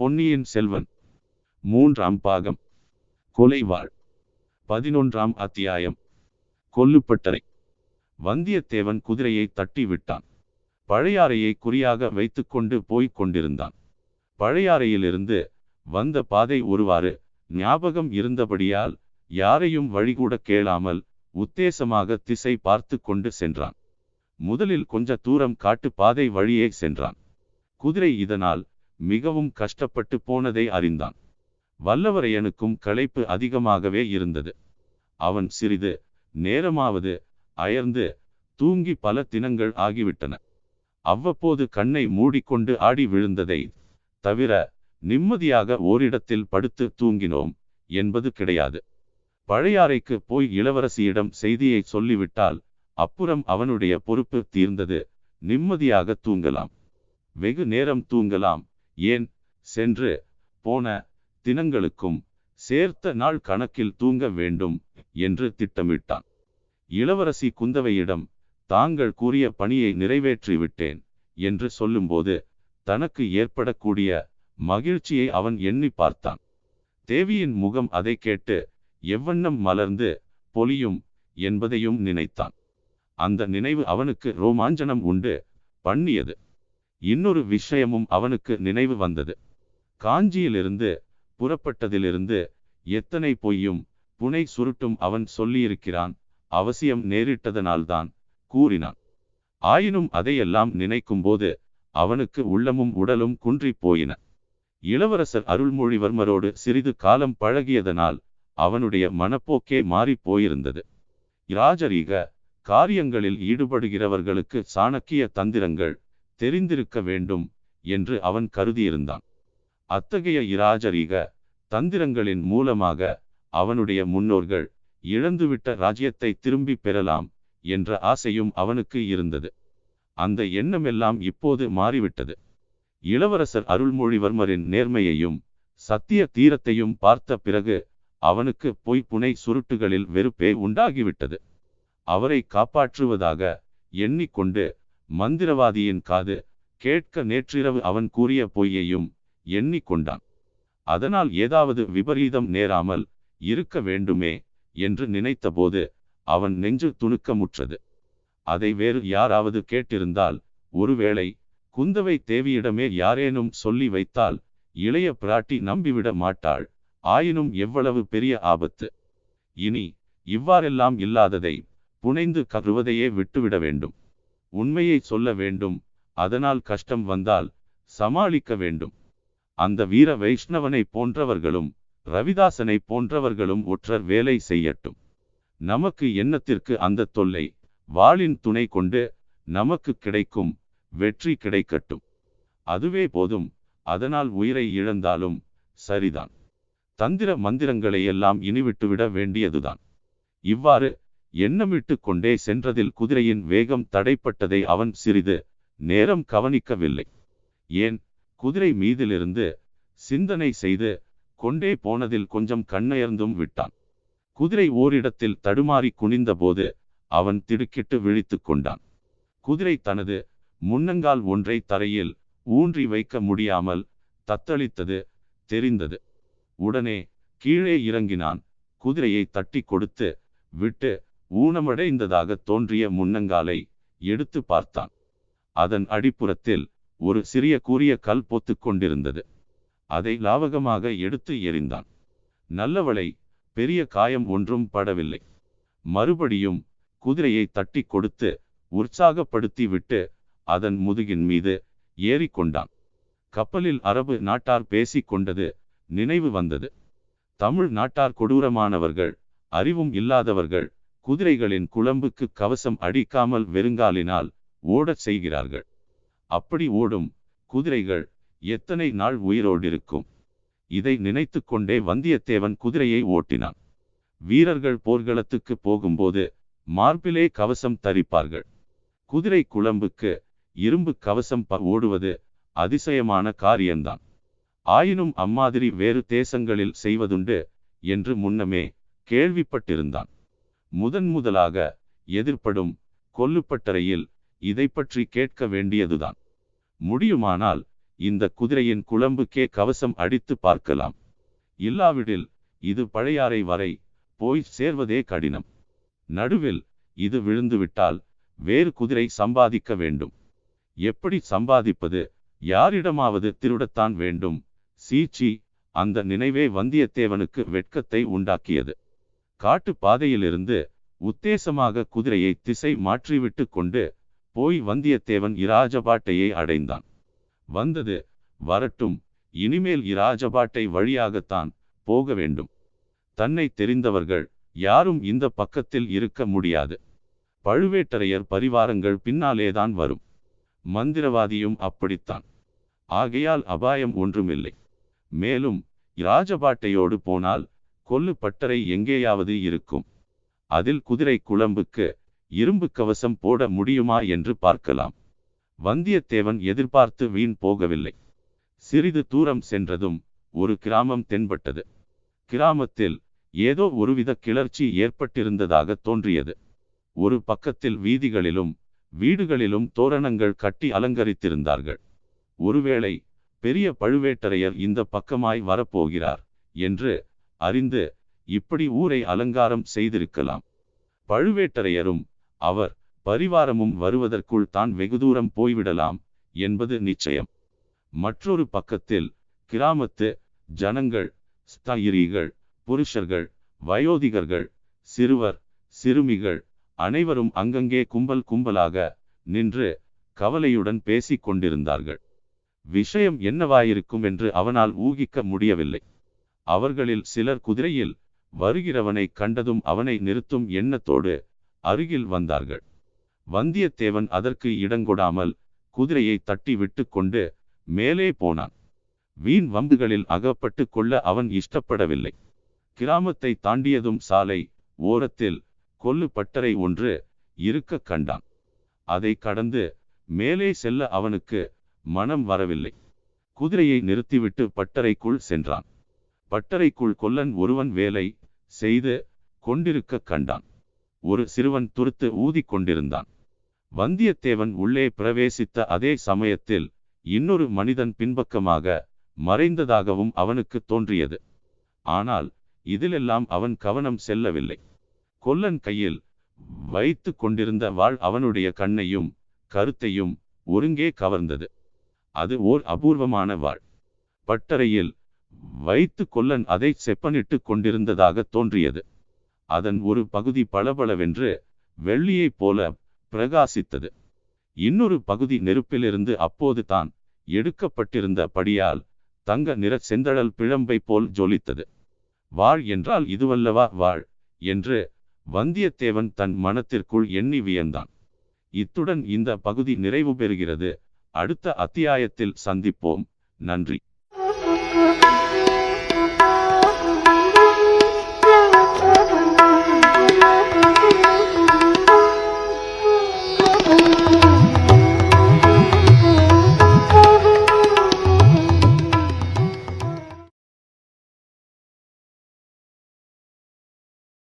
பொன்னியின் செல்வன். மூன்றாம் பாகம். கொலைவாள். பதினொன்றாம் அத்தியாயம். கொல்லுப்பட்டறை. வந்தியத்தேவன் குதிரையை தட்டி விட்டான் பழையாறையை குறியாக வைத்துக்கொண்டு போய்க் கொண்டிருந்தான். பழையாறையிலிருந்து வந்த பாதை ஒருவாறு ஞாபகம் இருந்தபடியால் யாரையும் வழிகூட கேளாமல் உத்தேசமாக திசை பார்த்து கொண்டு சென்றான். முதலில் கொஞ்ச தூரம் காட்டு பாதை வழியே சென்றான். குதிரை இதனால் மிகவும் கஷ்டப்பட்டு போனதை அறிந்தான். வல்லவரையனுக்கும் களைப்பு அதிகமாகவே இருந்தது. அவன் சிறிது நேரமாவது அயர்ந்து தூங்கி பல தினங்கள் ஆகிவிட்டன. அவ்வப்போது கண்ணை மூடிக்கொண்டு ஆடி விழுந்ததை தவிர நிம்மதியாக ஓரிடத்தில் படுத்து தூங்கினோம் என்பது கிடையாது. பழையாறைக்கு போய் இளவரசியிடம் செய்தியை சொல்லிவிட்டால் அப்புறம் அவனுடைய பொறுப்பு தீர்ந்தது. நிம்மதியாக தூங்கலாம். வெகு நேரம் தூங்கலாம். ஏன்? சென்று போன தினங்களுக்கும் சேர்த்த நாள் கணக்கில் தூங்க வேண்டும் என்று திட்டமிட்டான். இளவரசி குந்தவையிடம் தாங்கள் கூறிய பணியை நிறைவேற்றிவிட்டேன் என்று சொல்லும்போது தனக்கு ஏற்படக்கூடிய மகிழ்ச்சியை அவன் எண்ணி பார்த்தான். தேவியின் முகம் அதை கேட்டு எவ்வண்ணம் மலர்ந்து பொலியும் என்பதையும் நினைத்தான். அந்த நினைவு அவனுக்கு ரோமாஞ்சனம் உண்டு பண்ணியது. இன்னொரு விஷயமும் அவனுக்கு நினைவு வந்தது. காஞ்சியிலிருந்து புறப்பட்டதிலிருந்து எத்தனை பொய்யும் புனை சுருட்டும் அவன் சொல்லியிருக்கிறான் அவசியம் நேரிட்டதனால்தான் கூறினான். ஆயினும் அதையெல்லாம் நினைக்கும்போது அவனுக்கு உள்ளமும் உடலும் குன்றிப் போயின. இளவரசர் அருள்மொழிவர்மரோடு சிறிது காலம் பழகியதனால் அவனுடைய மனப்போக்கே மாறிப் போயிருந்தது. இராஜரீக காரியங்களில் ஈடுபடுகிறவர்களுக்கு சாணக்கிய தந்திரங்கள் தெரிந்திருக்க வேண்டும் என்று அவன் கருதியிருந்தான். அத்தகைய இராஜரீக தந்திரங்களின் மூலமாக அவனுடைய முன்னோர்கள் இழந்துவிட்ட ராஜ்யத்தை திரும்பி பெறலாம் என்ற ஆசையும் அவனுக்கு இருந்தது. அந்த எண்ணமெல்லாம் இப்போது மாறிவிட்டது. இளவரசர் அருள்மொழிவர்மரின் நேர்மையையும் சத்திய தீரத்தையும் பார்த்த பிறகு அவனுக்கு பொய் புனை சுருட்டுகளில் வெறுப்பே உண்டாகிவிட்டது. அவரை காப்பாற்றுவதாக எண்ணிக்கொண்டு மந்திரவாதியின் காது கேட்க நேற்றிரவு அவன் கூறிய பொய்யையும் எண்ணிக்கொண்டான். அதனால் ஏதாவது விபரீதம் நேராமல் இருக்க வேண்டுமே என்று நினைத்தபோது அவன் நெஞ்சு துணுக்கமுற்றது. அதை வேறு யாராவது கேட்டிருந்தால் ஒருவேளை குந்தவை தேவியிடமே யாரேனும் சொல்லி வைத்தால் இளைய பிராட்டி நம்பிவிட மாட்டாள். ஆயினும் எவ்வளவு பெரிய ஆபத்து. இனி இவ்வாறெல்லாம் இல்லாததை புனைந்து கருவதையே விட்டுவிட வேண்டும். உண்மையை சொல்ல வேண்டும். அதனால் கஷ்டம் வந்தால் சமாளிக்க வேண்டும். அந்த வீர வைஷ்ணவனை போன்றவர்களும் ரவிதாசனை போன்றவர்களும் ஒற்றர் வேலை செய்யட்டும். நமக்கு எண்ணத்திற்கு அந்த தொல்லை? வாளின் துணை கொண்டு நமக்கு கிடைக்கும் வெற்றி கிடைக்கட்டும். அதுவே போதும். அதனால் உயிரை இழந்தாலும் சரிதான். தந்திர மந்திரங்களை எல்லாம் இனிவிட்டுவிட வேண்டியதுதான். இவ்வாறு எண்ணமிட்டு கொண்டே சென்றதில் குதிரையின் வேகம் தடைப்பட்டதை அவன் சிறிது நேரம் கவனிக்கவில்லை. ஏன்? குதிரை மீதிலிருந்து சிந்தனை செய்து கொண்டே போனதில் கொஞ்சம் கண்ணயர்ந்தும் விட்டான். குதிரை ஓரிடத்தில் தடுமாறி குனிந்தபோது அவன் திடுக்கிட்டு விழித்து கொண்டான். குதிரை தனது முன்னங்கால் ஒன்றை தரையில் ஊன்றி வைக்க முடியாமல் தத்தளித்தது தெரிந்தது. உடனே கீழே இறங்கினான். குதிரையை தட்டி கொடுத்து விட்டு ஊனமடைந்ததாக தோன்றிய முன்னங்காலை எடுத்து பார்த்தான். அதன் அடிப்புறத்தில் ஒரு சிறிய கூறிய கல் பொத்து கொண்டிருந்தது. அதை லாவகமாக எடுத்து எறிந்தான். நல்லவளை பெரிய காயம் ஒன்றும் படவில்லை. மறுபடியும் குதிரையை தட்டி கொடுத்து உற்சாகப்படுத்தி விட்டு அதன் முதுகின் மீது ஏறிக்கொண்டான் கப்பலில் அரபு நாட்டார் பேசிக் கொண்டது நினைவு வந்தது. தமிழ் நாட்டார் கொடூரமானவர்கள் அறிவும் இல்லாதவர்கள் குதிரைகளின் குழம்புக்கு கவசம் அடிக்காமல் வெறுங்காலினால் ஓடச் செய்கிறார்கள். அப்படி ஓடும் குதிரைகள் எத்தனை நாள் உயிரோடு இருக்கும் இதை நினைத்து கொண்டே வந்தியத்தேவன் குதிரையை ஓட்டினான். வீரர்கள் போர்க்களத்துக்கு போகும்போது மார்பிலே கவசம் தரிப்பார்கள். குதிரை குழம்புக்கு இரும்பு கவசம் ப ஓடுவது அதிசயமான காரியம்தான். ஆயினும் அம்மாதிரி வேறு தேசங்களில் செய்வதுண்டு என்று முன்னமே கேள்விப்பட்டிருந்தான். முதன் முதலாக எதிர்ப்படும் கொல்லுப்பட்டறையில் இதை பற்றி கேட்க வேண்டியதுதான். முடியுமானால் இந்த குதிரையின் குழம்புக்கே கவசம் அடித்து பார்க்கலாம். இல்லாவிடில் இது பழையாறை வரை போய் சேர்வதே கடினம். நடுவில் இது விழுந்துவிட்டால் வேறு குதிரை சம்பாதிக்க வேண்டும். எப்படி சம்பாதிப்பது? யாரிடமாவது திருடத்தான் வேண்டும். சீச்சி அந்த நினைவே வந்தியத்தேவனுக்கு வெட்கத்தை உண்டாக்கியது. காட்டு பாதையிலிருந்து உத்தேசமாக குதிரையை திசை மாற்றிவிட்டு கொண்டு போய் வந்தியத்தேவன் இராஜபாட்டையை அடைந்தான். வந்தது வரட்டும் இனிமேல் இராஜபாட்டை வழியாகத்தான் போக வேண்டும். தன்னை தெரிந்தவர்கள் யாரும் இந்த பக்கத்தில் இருக்க முடியாது. பழுவேட்டரையர் பரிவாரங்கள் பின்னாலேதான் வரும். மந்திரவாதியும் அப்படித்தான். ஆகையால் அபாயம் ஒன்றுமில்லை. மேலும் இராஜபாட்டையோடு போனால் கொல்லு பட்டறை எங்கேயாவது இருக்கும்? அதில் குதிரை குழம்புக்கு இரும்பு கவசம் போட முடியுமா என்று பார்க்கலாம். வந்தியத்தேவன் எதிர்பார்த்து வீண் போகவில்லை. சிறிது தூரம் சென்றதும் ஒரு கிராமம் தென்பட்டது. கிராமத்தில் ஏதோ ஒருவித கிளர்ச்சி ஏற்பட்டிருந்ததாக தோன்றியது. ஒரு பக்கத்தில் வீதிகளிலும் வீடுகளிலும் தோரணங்கள் கட்டி அலங்கரித்திருந்தார்கள். ஒருவேளை பெரிய பழுவேட்டரையர் இந்த பக்கமாய் வரப்போகிறார் என்று அறிந்து இப்படி ஊரை அலங்காரம் செய்திருக்கலாம். பழுவேட்டரையரும் அவர் பரிவாரமும் வருவதற்குள் தான் வெகு தூரம் போய்விடலாம் என்பது நிச்சயம். மற்றொரு பக்கத்தில் கிராமத்து ஜனங்கள் ஸ்தயிரிகள் புருஷர்கள் வயோதிகர்கள் சிறுவர் சிறுமிகள் அனைவரும் அங்கங்கே கும்பல் கும்பலாக நின்று கவலையுடன் பேசிக் கொண்டிருந்தார்கள். விஷயம் என்னவாயிருக்கும்? என்று அவனால் ஊகிக்க முடியவில்லை. அவர்களில் சிலர் குதிரையில் வருகிறவனை கண்டதும் அவனை நிறுத்தும் எண்ணத்தோடு அருகில் வந்தார்கள். வந்தியத்தேவன் அதற்கு இடங்கொடாமல் குதிரையை தட்டி விட்டு கொண்டு மேலே போனான். வீண் வம்புகளில் அகப்பட்டு கொள்ள அவன் இஷ்டப்படவில்லை. கிராமத்தை தாண்டியதும் சாலை ஓரத்தில் கொல்லு பட்டறை ஒன்று இருக்க கண்டான். அதை கடந்து மேலே செல்ல அவனுக்கு மனம் வரவில்லை. குதிரையை நிறுத்திவிட்டு பட்டறைக்குள் சென்றான். பட்டறைக்குள் கொல்லன் ஒருவன் வேலை செய்து கொண்டிருக்க கண்டான். ஒரு சிறுவன் துருத்து ஊதி கொண்டிருந்தான். வந்தியத்தேவன் உள்ளே பிரவேசித்த அதே சமயத்தில் இன்னொரு மனிதன் பின்பக்கமாக மறைந்ததாகவும் அவனுக்கு தோன்றியது. ஆனால் இதிலெல்லாம் அவன் கவனம் செல்லவில்லை. கொல்லன் கையில் வைத்து கொண்டிருந்த வாழ் அவனுடைய கண்ணையும் கருத்தையும் ஒருங்கே கவர்ந்தது. அது ஓர் அபூர்வமான வாழ் பட்டறையில் வைத்து கொல்லன் அதை செப்பனிட்டு கொண்டிருந்ததாக தோன்றியது. அதன் ஒரு பகுதி பளபளவென்று வெள்ளியைப் போல பிரகாசித்தது. இன்னொரு பகுதி நெருப்பிலிருந்து அப்போது தான் எடுக்கப்பட்டிருந்த படியால் தங்க நிற செந்தழல் பிழம்பை போல் ஜொலித்தது. வாழ் என்றால் இதுவல்லவா வாழ் என்று வந்தியத்தேவன் தன் மனத்திற்குள் எண்ணி வியந்தான். இத்துடன் இந்த பகுதி நிறைவு பெறுகிறது. அடுத்த அத்தியாயத்தில் சந்திப்போம். நன்றி.